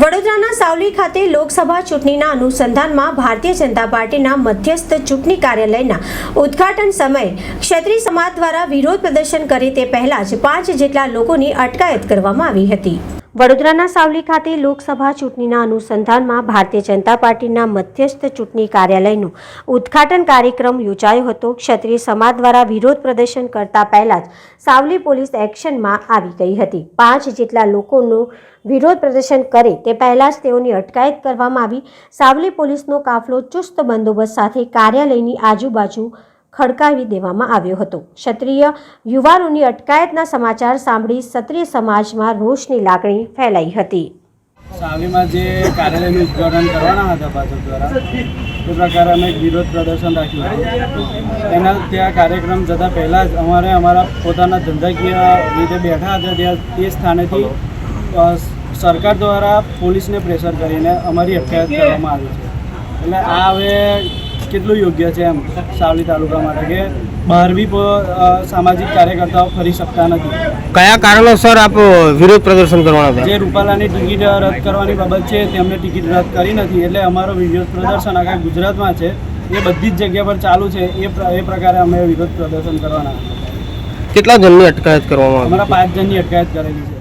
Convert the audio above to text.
વડોદરાના સાવલી ખાતે લોકસભા ચૂંટણીના અનુસંધાનમાં ભારતીય જનતા પાર્ટીના મધ્યસ્થ ચૂંટણી કાર્યાલયના ઉદ્ઘાટન સમયે ક્ષત્રિય સમાજ દ્વારા વિરોધ પ્રદર્શન કરે તે પહેલા જ પાંચ જેટલા લોકોની અટકાયત કરવામાં આવી હતી. વડોદરાના સાવલી ખાતે લોકસભા ચૂંટણીના અનુસંધાનમાં ભારતીય જનતા પાર્ટીના મધ્યસ્થ ચૂંટણી કાર્યાલયનું ઉદ્ઘાટન કાર્યક્રમ યોજાયો હતો. ક્ષત્રિય સમાજ દ્વારા વિરોધ પ્રદર્શન કરતા પહેલા જ સાવલી પોલીસ એક્શનમાં આવી ગઈ હતી. પાંચ જેટલા લોકોનું વિરોધ પ્રદર્શન કરે તે પહેલાં જ તેઓની અટકાયત કરવામાં આવી. સાવલી પોલીસનો કાફલો ચુસ્ત બંદોબસ્ત સાથે કાર્યાલયની આજુબાજુ ખડકાવી દેવામાં આવ્યો હતો. ક્ષત્રિય યુવાનોની અટકાયતના સમાચાર સાંભળી ક્ષત્રિય સમાજમાં રોષની લાગણી ફેલાઈ હતી. સાવલીમાં જે કાર્યાલયનું ઉદઘાટન કરવાના હતા ભાજપ દ્વારા, એ પ્રકારે અમે વિરોધ પ્રદર્શન રાખ્યું હતું. એના ત્યાં કાર્યક્રમ જતાં પહેલાં જ અમારે અમારા પોતાના ધંધાકીય રીતે બેઠા હતા, ત્યાં તે સ્થાનેથી સરકાર દ્વારા પોલીસને પ્રેશર કરીને અમારી અટકાયત કરવામાં આવી છે. એટલે આ હવે કેટલું યોગ્ય છે એમ સાવલી તાલુકા માટે કે બહાર બી સામાજિક કાર્યકર્તાઓ ફરી શકતા નથી. કયા કારણોસર આપ વિરોધ પ્રદર્શન કરવાના હતા? જે રૂપાલાની ટિકિટ રદ કરવાની બાબત છે તેમણે ટિકિટ રદ કરી નથી. એટલે અમારો વિરોધ પ્રદર્શન આખા ગુજરાતમાં છે. એ બધી જ જગ્યા પર ચાલુ છે. એ એ પ્રકારે અમે વિરોધ પ્રદર્શન કરવાના. કેટલા જણની અટકાયત કરવામાં અમારા પાંચ જણની અટકાયત કરેલી છે.